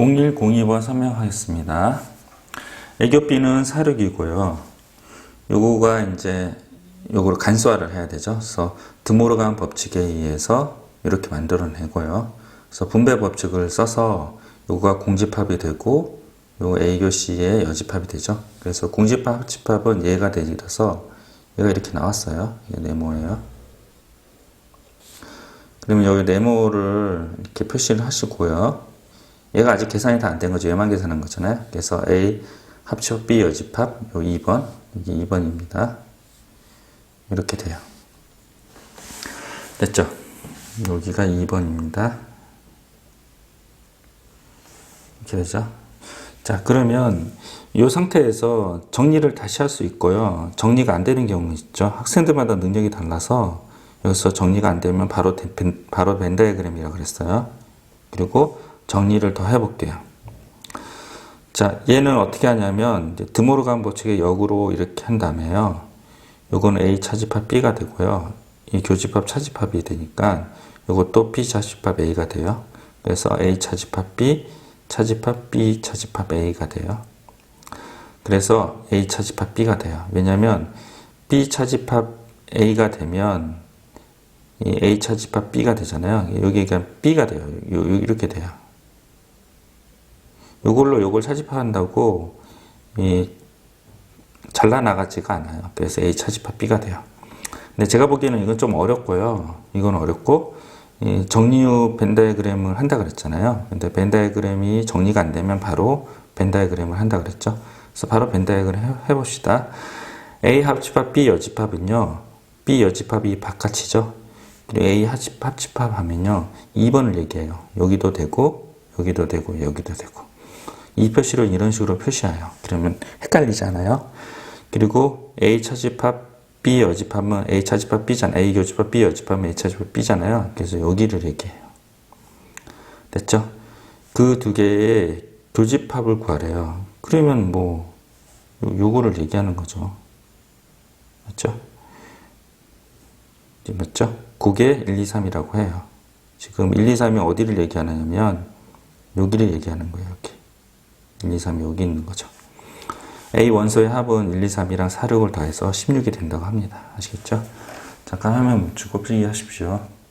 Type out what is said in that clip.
0102번 설명하겠습니다. 애교비는 4륙이고요. 요거가 이제 요거를 간소화를 해야 되죠. 그래서 드모르간 법칙에 의해서 이렇게 만들어내고요. 그래서 분배 법칙을 써서 요거가 공집합이 되고 요 A교 C의 여집합이 되죠. 그래서 공집합 합집합은 얘가 되어서 얘가 이렇게 나왔어요. 이게 네모예요. 그러면 여기 네모를 이렇게 표시를 하시고요. 얘가 아직 계산이 다 안 된 거죠. 얘만 계산한 거잖아요. 그래서 A 합쳐 B 여집합 요 2번 이게 2번입니다. 이렇게 돼요. 됐죠? 여기가 2번입니다. 이렇게 되죠? 자, 그러면 이 상태에서 정리를 다시 할 수 있고요. 정리가 안 되는 경우 있죠. 학생들마다 능력이 달라서 여기서 정리가 안 되면 바로 바로 벤 다이그램이라고 그랬어요. 그리고 정리를 더 해볼게요. 자, 얘는 어떻게 하냐면 드모르간 법칙의 역으로 이렇게 한 다음에요. 요거는 A 차집합 B가 되고요. 이 교집합 차집합이 되니까 요것도 B 차집합 A가 돼요. 그래서 A 차집합 B 차집합 B 차집합 A가 돼요. 그래서 A 차집합 B가 돼요. 왜냐면 B 차집합 A가 되면 이 A 차집합 B가 되잖아요. 여기가 B가 돼요. 요- 요- 이렇게 돼요. 요걸로 요걸 차집한다고 이 잘라나가지가 않아요. 그래서 A 차집합 B가 돼요. 근데 제가 보기에는 이건 좀 어렵고요. 이건 어렵고 이 정리 후 벤다이그램을 한다 그랬잖아요. 근데 벤다이그램이 정리가 안 되면 바로 벤다이그램을 한다 그랬죠. 그래서 바로 벤다이그램 해- 해봅시다. A 합집합 B 여집합은요. B 여집합이 바깥이죠. 그리고 A 합집, 합집합 하면요. 2번을 얘기해요. 여기도 되고 여기도 되고 여기도 되고 이 표시를 이런 식으로 표시해요. 그러면 헷갈리잖아요. 그리고 A 차집합 B 여집합은 A 차집합 B잖아. A 교집합 B 여집합은 A 차집합 B잖아요. 그래서 여기를 얘기해요. 됐죠? 그 두 개의 교집합을 구하래요. 그러면 뭐 요- 요거를 얘기하는 거죠. 맞죠? 맞죠? 그게 1, 2, 3이라고 해요. 지금 1, 2, 3이 어디를 얘기하냐면 여기를 얘기하는 거예요. 이렇게. 1, 2, 3이 여기 있는 거죠. A 원소의 합은 1, 2, 3이랑 4, 6을 더해서 16이 된다고 합니다. 아시겠죠? 잠깐 화면 멈추고 필기 하십시오.